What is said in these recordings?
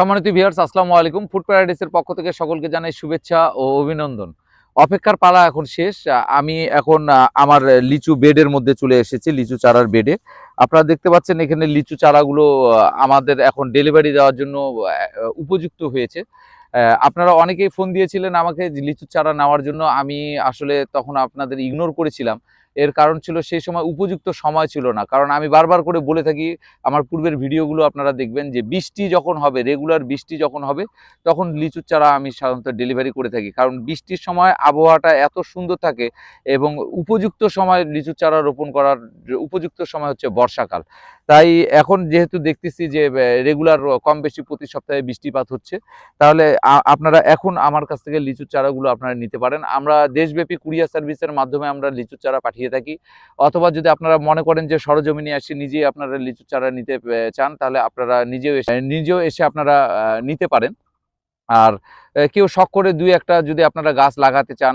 সম্মানিত ভিউয়ার্স আসসালামু আলাইকুম। ফুড প্যারাডাইসের পক্ষ থেকে সকলকে জানাই শুভেচ্ছা ও অভিনন্দন। অপেক্ষার পালা এখন শেষ। আমি এখন আমার লিচু বেডের মধ্যে চলে এসেছি, লিচু চারার বেডে। আপনারা দেখতে পাচ্ছেন এখানে লিচু চারাগুলো আমাদের এখন ডেলিভারি দেওয়ার জন্য উপযুক্ত হয়েছে। আপনারা অনেকেই ফোন দিয়েছিলেন আমাকে লিচু চারা নেওয়ার জন্য। আমি আসলে তখন আপনাদের ইগনোর করেছিলাম। এর কারণ ছিল সেই সময় উপযুক্ত সময় ছিল না। কারণ আমি বারবার করে বলে থাকি, আমার পূর্বের ভিডিওগুলো আপনারা দেখবেন যে বৃষ্টি যখন হবে, রেগুলার বৃষ্টি যখন হবে, তখন লিচুর চারা আমি সাধারণত ডেলিভারি করে থাকি। কারণ বৃষ্টির সময় আবহাওয়াটা এত সুন্দর থাকে এবং উপযুক্ত সময় লিচুর চারা রোপণ করার উপযুক্ত সময় হচ্ছে বর্ষাকাল। তাই এখন যেহেতু দেখতেছি যে রেগুলার কম বেশি প্রতি সপ্তাহে বৃষ্টিপাত হচ্ছে, তাহলে আপনারা এখন আমার কাছ থেকে লিচুর চারাগুলো আপনারা নিতে পারেন। আমরা দেশব্যাপী কুরিয়ার সার্ভিসের মাধ্যমে আমরা লিচুর চারা পাঠিয়ে থাকি। অথবা যদি আপনারা মনে করেন যে সরজমিনে এসে নিজেই আপনারা লিচু চারা নিতে চান, তাহলে আপনারা নিজেও এসে নিজেও এসে আপনারা নিতে পারেন। আর কেউ শখ করে দুই একটা যদি আপনারা গাছ লাগাতে চান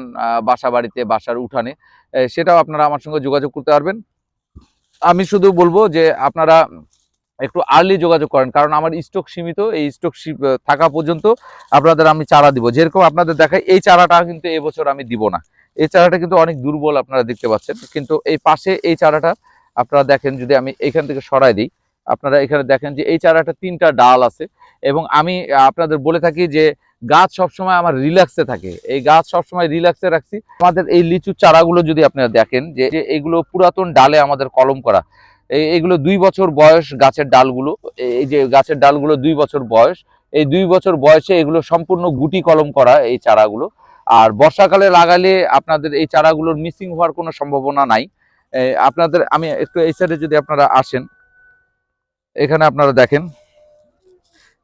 বাসা বাড়িতে বাসার উঠানে সেটাও আপনারা আমার সঙ্গে যোগাযোগ করতে পারবেন। আমি শুধু বলব যে আপনারা একটু আর্লি যোগাযোগ করেন, কারণ আমার স্টক সীমিত, এই স্টক থাকা পর্যন্ত আপনাদের আমি চারা দিব। যেরকম আপনাদের দেখাই, এই চারাটা কিন্তু এবছর আমি দিব না। এই চারাটা কিন্তু অনেক দুর্বল আপনারা দেখতে পাচ্ছেন। কিন্তু এই পাশে এই চারাটা আপনারা দেখেন যদি আমি এখান থেকে সরাই দিই, আপনারা এখানে দেখেন যে এই চারাটা তিনটা ডাল আছে এবং আমি, আপনাদের বলে থাকি যে গাছ সবসময় আমার রিল্যাক্সে থাকে। এই গাছ সবসময় রিল্যাক্সে রাখছি। আমাদের এই লিচু চারাগুলো যদি আপনারা দেখেন যে এগুলো পুরাতন ডালে আমাদের কলম করা। এগুলো দুই বছর বয়স গাছের ডালগুলো। এই যে গাছের ডালগুলো দুই বছর বয়স। এই দুই বছর বয়সে এগুলো সম্পূর্ণ গুটি কলম করা এই চারাগুলো। আর বর্ষাকালে লাগালে আপনাদের এই চারাগুলোর মিসিং হওয়ার কোনো সম্ভাবনা নাই। আপনাদের, আমি একটু এই সাইডে যদি আপনারা আসেন, এখানে আপনারা দেখেন,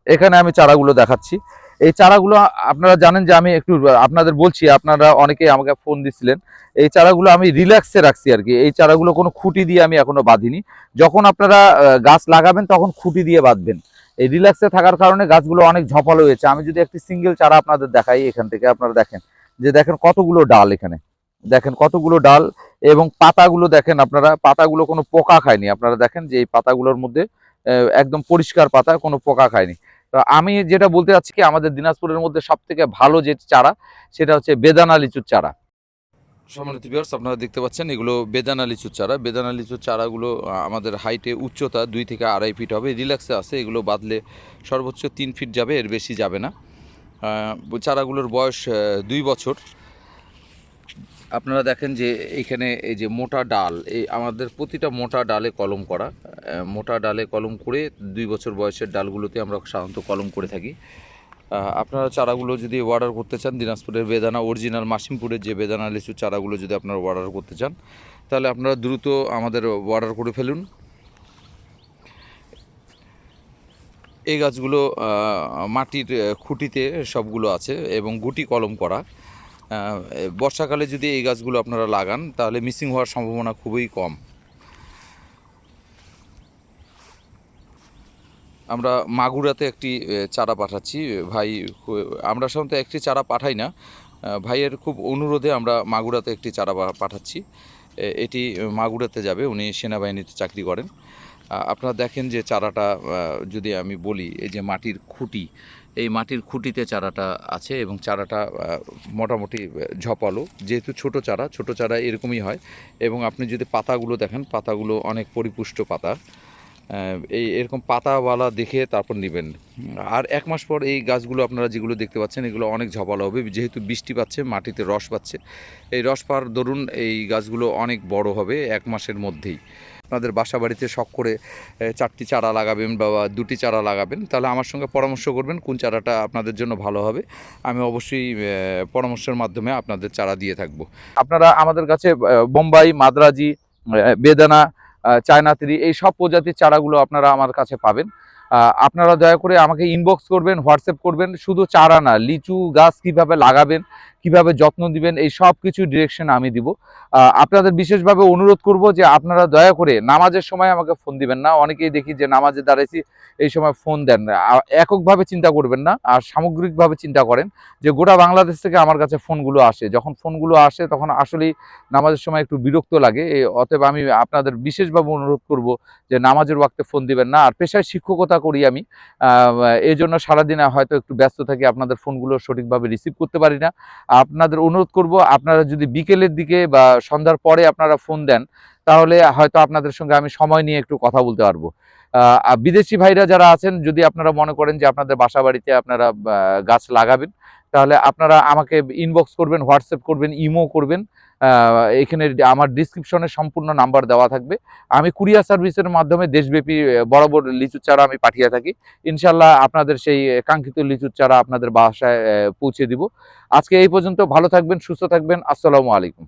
এখানে আমি চারাগুলো দেখাচ্ছি। এই চারাগুলো আপনারা জানেন যে আমি একটু, আপনাদের বলছি, আপনারা অনেকেই আমাকে ফোন দিছিলেন। এই চারাগুলো আমি রিল্যাক্সে রাখছি আর কি। এই চারাগুলো কোনো খুঁটি দিয়ে আমি এখনও বাঁধিনি। যখন আপনারা গাছ লাগাবেন তখন খুঁটি দিয়ে বাঁধবেন। এই রিল্যাক্সে থাকার কারণে গাছগুলো অনেক ঝপালো হয়েছে। আমি যদি একটি সিঙ্গেল চারা আপনাদের দেখাই এখান থেকে, আপনারা দেখেন। যে দেখেন কতগুলো ডাল এখানে। দেখেন কতগুলো ডাল এবং পাতাগুলো দেখেন আপনারা, পাতাগুলো কোনো পোকা খায়নি। আপনারা দেখেন যে এই পাতাগুলোর মধ্যে একদম পরিষ্কার পাতা, কোনো পোকা খায়নি। তো আমি যেটা বলতে চাচ্ছি কি, আমাদের দিনাজপুরের মধ্যে সব থেকে ভালো যে চারা, সেটা হচ্ছে বেদানা লিচুর চারা। সম্মানিত ভিউয়ার্স আপনারা দেখতে পাচ্ছেন, এগুলো বেদানা লিচুর চারা। বেদানা লিচুর চারাগুলো আমাদের হাইটে উচ্চতা দুই থেকে আড়াই ফিট হবে। রিল্যাক্সে আছে, এগুলো বাঁধলে সর্বোচ্চ তিন ফিট যাবে, এর বেশি যাবে না। চারাগুলোর বয়স দুই বছর। আপনারা দেখেন যে এইখানে এই যে মোটা ডাল, এই আমাদের প্রতিটা মোটা ডালে কলম করা। মোটা ডালে কলম করে দুই বছর বয়সের ডালগুলোতে আমরা সাধারণত কলম করে থাকি। আপনারা চারাগুলো যদি অর্ডার করতে চান, দিনাজপুরের বেদানা অরিজিনাল মাসিমপুরের যে বেদানা লিচুর চারাগুলো যদি আপনারা অর্ডার করতে চান, তাহলে আপনারা দ্রুত আমাদের অর্ডার করে ফেলুন। এই গাছগুলো মাটির খুঁটিতে সবগুলো আছে এবং গুটি কলম করা। বর্ষাকালে যদি এই গাছগুলো আপনারা লাগান, তাহলে মিসিং হওয়ার সম্ভাবনা খুবই কম। আমরা মাগুরাতে একটি চারা পাঠাচ্ছি। ভাই আমরা সাধারণত একটি চারা পাঠাই না। ভাইয়ের খুব অনুরোধে আমরা মাগুরাতে একটি চারা পাঠাচ্ছি। এটি মাগুরাতে যাবে, উনি সেনাবাহিনীতে চাকরি করেন। আপনারা দেখেন যে চারাটা যদি আমি বলি, এই যে মাটির খুঁটি, এই মাটির খুঁটিতে চারাটা আছে এবং চারাটা মোটামুটি ঝপালো। যেহেতু ছোট চারা ছোট চারা এরকমই হয় এবং আপনি যদি পাতাগুলো দেখেন, পাতাগুলো অনেক পরিপুষ্ট পাতা। এই এরকম পাতাওয়ালা দেখে তারপর নেবেন। আর এক মাস পর এই গাছগুলো আপনারা যেগুলো দেখতে পাচ্ছেন, এগুলো অনেক ঝপালো হবে। যেহেতু বৃষ্টি পাচ্ছে, মাটিতে রস পাচ্ছে। এই রস পাওয়ার দরুন এই গাছগুলো অনেক বড় হবে এক মাসের মধ্যেই। আপনাদের বাসা বাড়িতে শখ করে চারটি চারা লাগাবেন বা দুটি চারা লাগাবেন, তাহলে আমার সঙ্গে পরামর্শ করবেন কোন চারাটা আপনাদের জন্য ভালো হবে। আমি অবশ্যই পরামর্শের মাধ্যমে আপনাদের চারা দিয়ে থাকব। আপনারা আমাদের কাছে বোম্বাই, মাদ্রাজি বেদানা চায়না থ্রি এই সব প্রজাতির চারাগুলো আপনারা আমার কাছে পাবেন। আপনারা দয়া করে আমাকে ইনবক্স করবেন, হোয়াটসঅ্যাপ করবেন। শুধু চারা না, লিচু গাছ কীভাবে লাগাবেন কীভাবে যত্ন দিবেন, এই সব কিছু ডিরেকশন আমি দিব। আপনাদের বিশেষভাবে অনুরোধ করব যে আপনারা দয়া করে নামাজের সময় আমাকে ফোন দিবেন না। অনেকেই দেখি যে নামাজে দাঁড়াইছি, এই সময় ফোন দেন আ- এককভাবে চিন্তা করবেন না, আর সামগ্রিকভাবে চিন্তা করেন যে গোটা বাংলাদেশ থেকে আমার কাছে ফোনগুলো আসে। যখন ফোনগুলো আসে, তখন আসলেই নামাজের সময় একটু বিরক্ত লাগে। অতএব আমি আপনাদের বিশেষভাবে অনুরোধ করব যে নামাজের ওয়াক্তে ফোন দিবেন না। আর পেশায় শিক্ষকতা করি আমি। এই জন্য সারাদিনে হয়তো একটু ব্যস্ত থাকি, আপনাদের ফোনগুলো সঠিকভাবে রিসিভ করতে পারি না। আপনাদের অনুরোধ করব, আপনারা যদি বিকেলের দিকে বা সন্ধ্যার পরে আপনারা ফোন দেন, তাহলে হয়তো আপনাদের সঙ্গে আমি সময় নিয়ে একটু কথা বলতে পারব। বিদেশি ভাইরা যারা আছেন, যদি আপনারা মনে করেন যে আপনাদের বাসা বাড়িতে আপনারা গাছ লাগাবেন, তাহলে আপনারা আমাকে ইনবক্স করবেন হোয়াটসঅ্যাপ করবেন, ইমো করবেন এখানে আমার ডিসক্রিপশনে সম্পূর্ণ নাম্বার দেওয়া থাকবে। আমি কুরিয়ার সার্ভিসের মাধ্যমে দেশব্যাপী বরাবর লিচুর চারা আমি পাঠিয়ে থাকি। ইনশাল্লাহ আপনাদের সেই কাঙ্ক্ষিত লিচুর চারা আপনাদের বাসায় পৌঁছে দিব। আজকে এই পর্যন্ত ভালো থাকবেন, সুস্থ থাকবেন। আসসালামু আলাইকুম।